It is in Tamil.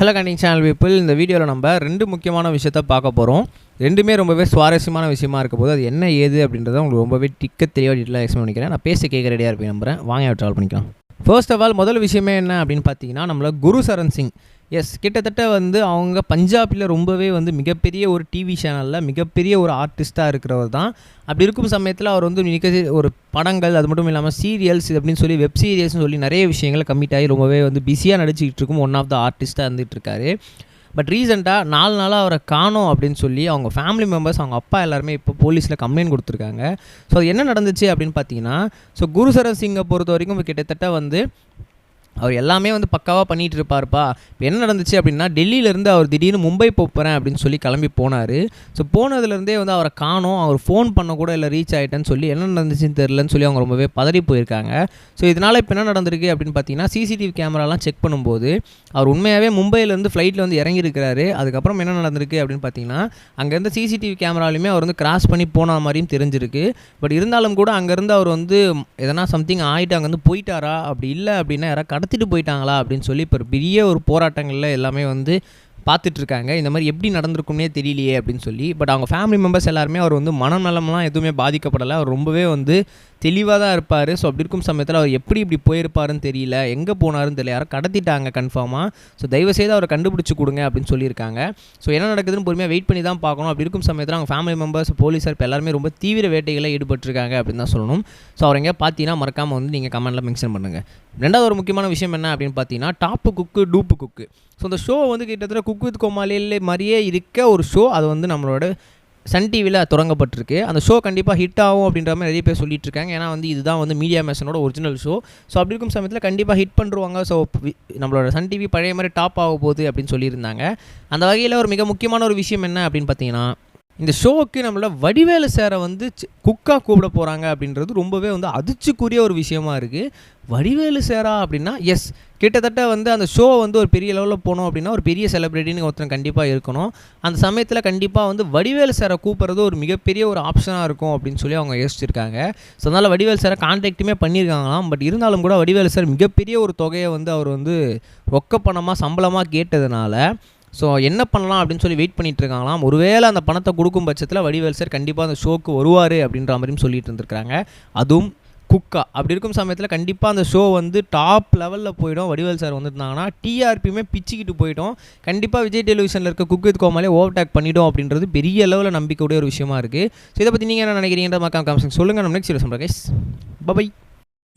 ஹலோ கண்டிங் சேனல் பீப்புள் இந்த வீடியோவில் நம்ம ரெண்டு முக்கியமான விஷயத்த பார்க்க போகிறோம் ரெண்டுமே ரொம்பவே சுவாரஸ்யமான விஷயமா இருக்க போது அது என்ன ஏது அப்படின்றத உங்களுக்கு ரொம்பவே டிக்க தெளிவாக டீட்டெயிலாக எக்ஸ்பிளைன் பண்ணிக்கிறேன். நான் பேச கேட்க ரெடியாக இருப்பேன் நம்புறேன். வாங்க ட்ராவல் பண்ணிக்கலாம். ஃபர்ஸ்ட் ஆஃப் ஆல் முதல் விஷயமே என்ன அப்படின்னு பார்த்தீங்கன்னா நம்மள குரு சரண் சிங் எஸ் கிட்டத்தட்ட வந்து அவங்க பஞ்சாபில் ரொம்பவே வந்து மிகப்பெரிய ஒரு டிவி சேனலில் மிகப்பெரிய ஒரு ஆர்டிஸ்ட்டாக இருக்கிறவர் தான். அப்படி இருக்கும் சமயத்தில் அவர் வந்து மிக ஒரு படங்கள் அது மட்டும் இல்லாமல் சீரியல்ஸ் அப்படின்னு சொல்லி வெப் சீரியல்ஸ்னு சொல்லி நிறைய விஷயங்களை கம்மிட் ஆகி ரொம்பவே வந்து பிஸியாக நடிச்சிக்கிட்டு இருக்கும். ஒன் ஆஃப் த ஆர்டிஸ்ட்டாக இருந்துகிட்ருக்காரு பட் ரீசெண்டாக நாலு நாளாக அவரை காணோம் அப்படின்னு சொல்லி அவங்க ஃபேமிலி மெம்பர்ஸ் அவங்க அப்பா எல்லாருமே இப்போ போலீஸில் கம்ப்ளைண்ட் கொடுத்துருக்காங்க. ஸோ அது என்ன நடந்துச்சு அப்படின்னு பார்த்தீங்கன்னா ஸோ குருசரன் சிங்கை பொறுத்த வரைக்கும் கிட்டத்தட்ட வந்து அவர் எல்லாமே வந்து பக்காவாக பண்ணிகிட்டு இருப்பார்ப்பா இப்போ என்ன நடந்துச்சு அப்படின்னா டெல்லியிலேருந்து அவர் திடீர்னு மும்பை போகிறேன் அப்படின்னு சொல்லி கிளம்பி போனார். ஸோ போனதுலேருந்தே வந்து அவரை காணோம். அவர் ஃபோன் பண்ண கூட இல்லை ரீச் ஆகிட்டேன்னு சொல்லி என்ன நடந்துச்சுன்னு தெரிலன்னு சொல்லி அவங்க ரொம்பவே பதறி போயிருக்காங்க. ஸோ இதனால் இப்போ என்ன நடந்திருக்கு அப்படின்னு பார்த்தீங்கன்னா சிசிடிவி கேமராலாம் செக் பண்ணும்போது அவர் உண்மையாகவே மும்பையிலேருந்து ஃப்ளைட்டில் வந்து இறங்கியிருக்கிறாரு. அதுக்கப்புறம் என்ன நடந்திருக்கு அப்படின்னு பார்த்தீங்கன்னா அங்கேருந்து சிசிடிவி கேமராலையுமே அவர் வந்து கிராஸ் பண்ணி போன மாதிரியும் தெரிஞ்சிருக்கு. பட் இருந்தாலும் கூட அங்கேருந்து அவர் வந்து எதனா சம்திங் ஆகிட்டு அங்கேருந்து போயிட்டாரா? அப்படி இல்லை அப்படின்னா யாராவது கடத்திட்டு போயிட்டாங்களா அப்படின்னு சொல்லி இப்போ ஒரு பெரிய ஒரு போராட்டங்களில் எல்லாமே வந்து பார்த்துட்டு இருக்காங்க இந்த மாதிரி எப்படி நடந்திருக்கும்னே தெரியலையே அப்படின்னு சொல்லி. பட் அவங்க ஃபேமிலி மெம்பர்ஸ் எல்லாருமே அவர் வந்து மனநலம்லாம் எதுவுமே பாதிக்கப்படலை. அவர் ரொம்பவே வந்து தெளிவாக தான் இருப்பார். ஸோ அப்படி இருக்கும் சமயத்தில் அவர் எப்படி இப்படி போயிருப்பாருன்னு தெரியல. எங்கே போனாருன்னு தெரியல. யாரும் கடத்திட்டாங்க கன்ஃபார்மாக ஸோ தயவுசெய்து அவரை கண்டுபிடிச்சி கொடுங்க அப்படின்னு சொல்லியிருக்காங்க. ஸோ என்ன நடக்குதுன்னு பொறுமையாக வெயிட் பண்ணி தான் பார்க்கணும். அப்படி இருக்கும் சமயத்தில் அவங்க ஃபேமிலி மெம்பர்ஸ் போலீஸார் இப்போ எல்லாருமே ரொம்ப தீவிர வேட்டைகளில் ஈடுபட்டிருக்காங்க அப்படின்னு தான் சொல்லணும். ஸோ அவர் எங்கேயா பார்த்தீங்கன்னா மறக்காமல் வந்து நீங்கள் கமெண்ட்டில் மென்ஷன் பண்ணுங்கள் ரெண்டாவது ஒரு முக்கியமான விஷயம் என்ன அப்படின்னு பார்த்தீங்கன்னா top cook dupe cook so அந்த ஷோ வந்து கிட்டத்தட்ட குக் வித் கோமாளியில் மாதிரியே இருக்க ஒரு ஷோ அது வந்து நம்மளோட சன் டிவியில் தொடங்கப்பட்டிருக்கு. அந்த ஷோ கண்டிப்பாக ஹிட் ஆகும் அப்படின்ற மாதிரி நிறைய பேர் சொல்லிட்டு இருக்காங்க. ஏன்னா வந்து இதுதான் வந்து மீடியா மேஷனோட ஒரிஜினல் ஷோ ஸோ அப்படி இருக்கும் சமயத்தில் கண்டிப்பாக ஹிட் பண்ணுருவாங்க ஸோ நம்மளோட சன் டிவி பழைய மாதிரி டாப் ஆக போகுது அப்படின்னு சொல்லியிருந்தாங்க. அந்த வகையில் ஒரு மிக முக்கியமான ஒரு விஷயம் என்ன அப்படின்னு பார்த்தீங்கன்னா இந்த ஷோவுக்கு நம்மளோட வடிவேலு சேரை வந்து குக்காக கூப்பிட போகிறாங்க அப்படின்றது ரொம்பவே வந்து அதிர்ச்சிக்குரிய ஒரு விஷயமா இருக்குது வடிவேலு சேரா அப்படின்னா எஸ் கிட்டத்தட்ட வந்து அந்த ஷோ வந்து ஒரு பெரிய லெவலில் போனோம் அப்படின்னா ஒரு பெரிய செலிப்ரிட்டின்னு ஒருத்தன் கண்டிப்பாக இருக்கணும். அந்த சமயத்தில் கண்டிப்பாக வந்து வடிவேலு சேரை கூப்பிட்றது ஒரு மிகப்பெரிய ஒரு ஆப்ஷனாக இருக்கும் அப்படின்னு சொல்லி அவங்க யோசிச்சிருக்காங்க. ஸோ அதனால் வடிவேலு சாரை கான்டாக்ட்டுமே பண்ணியிருக்காங்களாம் பட் இருந்தாலும் கூட வடிவேலு சார் மிகப்பெரிய ஒரு தொகையை வந்து அவர் வந்து ரொக்க பணமாக சம்பளமாக கேட்டதுனால ஸோ என்ன பண்ணலாம் அப்படின்னு சொல்லி வெயிட் பண்ணிட்டு இருக்காங்களாம். ஒருவேளை அந்த பணத்தை கொடுக்கும் பட்சத்தில் வடிவேல் சார் கண்டிப்பாக அந்த ஷோக்கு வருவார் அப்படின்ற மாதிரியும் சொல்லிட்டு இருந்திருக்காங்க அதுவும் குக்கா. அப்படி இருக்கும் சமயத்தில் கண்டிப்பாக அந்த ஷோ வந்து டாப் லெவலில் போயிடும். வடிவேல் சார் வந்துருந்தாங்கன்னா டிஆர்பியுமே பிச்சுக்கிட்டு போயிடும். கண்டிப்பாக விஜய் டெலிவிஷனில் இருக்க குக் வித் கோமாலே ஓவர்டேக் பண்ணிடும் அப்படின்றது பெரிய லெவலில் நம்பிக்கையுடைய ஒரு விஷயமா இருக்குது ஸோ இதை பற்றி நீங்கள் என்ன நினைக்கிறீங்கன்ற மக்கள் கம்சன் சொல்லுங்கள் நம்ம நெக்ஸ்ட் சொல்கிறேன் கைஸ் பபை